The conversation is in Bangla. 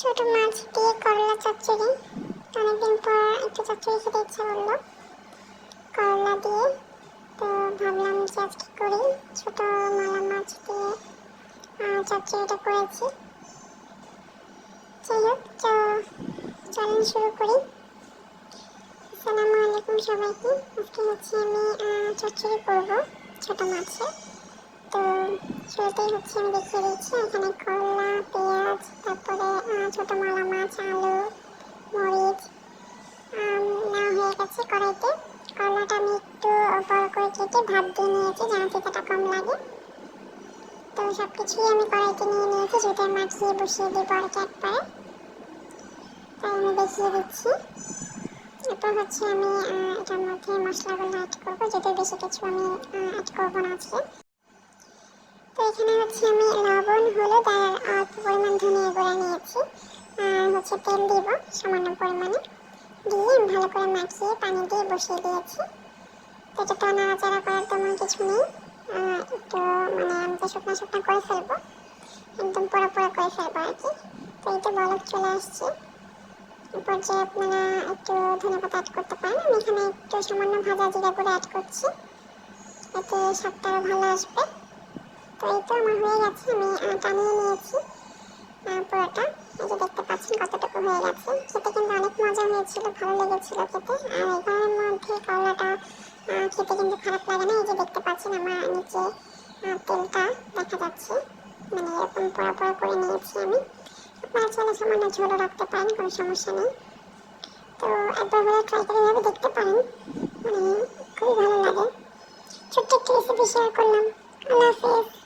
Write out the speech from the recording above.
ছোট মাছ দিয়ে করলা চচ্চড়ি। অনেকদিন পর একটু চচ্চড়ি খেতে ইচ্ছা করল। করলা দিয়ে তো ভাবলাম যে আজকে করি। ছোট মালা মাছ দিয়ে চচ্চড়িটা করেছি। যাই হোক চলেন শুরু করি। আসসালামু আলাইকুম সবাইকে। আজকে হচ্ছে আমি চচ্চড়ি করব ছোট মাছের তো শুরুতেই হচ্ছে আমি দেখিয়ে দিচ্ছি, এখানে করলা ছোট মালা মাছ আলু মরিচ নেওয়া হয়ে গেছে কড়াইতে। করলাটা আমি একটু বড় করে কেটে ভাত দিয়ে নিয়েছি যেন তেতাটা কম লাগে। তো সব কিছুই আমি কড়াইতে নিয়ে নিয়েছি যেটা মাখিয়ে বসিয়ে দিব আর কি একবারে। তাই আমি দেখিয়ে দিচ্ছি। এরপর হচ্ছে আমি এটার মধ্যে মশলাগুলো অ্যাড করব। যেটা বেশি কিছু আমি অ্যাড করব না আজকে। তো এখানে হচ্ছে আমি লবণ, হলুদ আর অল্প পরিমাণ ধনিয়া গুঁড়া নিয়েছি। হচ্ছে তেল দিব সামান্য পরিমাণে। দিয়ে ভালো করে মাখিয়ে পানি দিয়ে বসিয়ে দিয়েছি। তো এটা তো নাড়াচাড়া করার তেমন কিছু নেই। একটু মানে আমি তো শুকনো শুকনো করে ফেলব। একদম পোড়া পোড়া করে ফেলব আর কি। তো এটা বলক চলে আসছে। এরপর যে আপনারা একটু ধনেপাতা অ্যাড করতে পারেন। আমি এখানে একটু সামান্য ভাজা জিরা গুঁড়ো অ্যাড করছি। এতে স্বাদটা ভালো আসবে। তো এই তো আমার হয়ে গেছে। আমি টানিয়ে নিয়েছি পুরোটা। এই যে দেখতে পাচ্ছেন কতটুকু হয়ে গেছে। খেতে কিন্তু অনেক মজা হয়েছিল, ভালো লেগেছিল খেতে। আর এই গরমের মধ্যে করলাটা খেতে কিন্তু খারাপ লাগে না। এই যে দেখতে পাচ্ছেন আমার নিচে তেলটা দেখা যাচ্ছে। মানে এরকম পোড়া পোড়া করে নিয়েছি আমি। আপনারা চাইলে সামান্য ঝোলও রাখতে পারেন, কোনো সমস্যা নেই। তো একবার হলে ট্রাই করে এভাবে দেখতে পারেন। মানে খুবই ভালো লাগে। ছোট্ট একটি রেসিপি শেয়ার করলাম। আল্লাহ হাফেজ।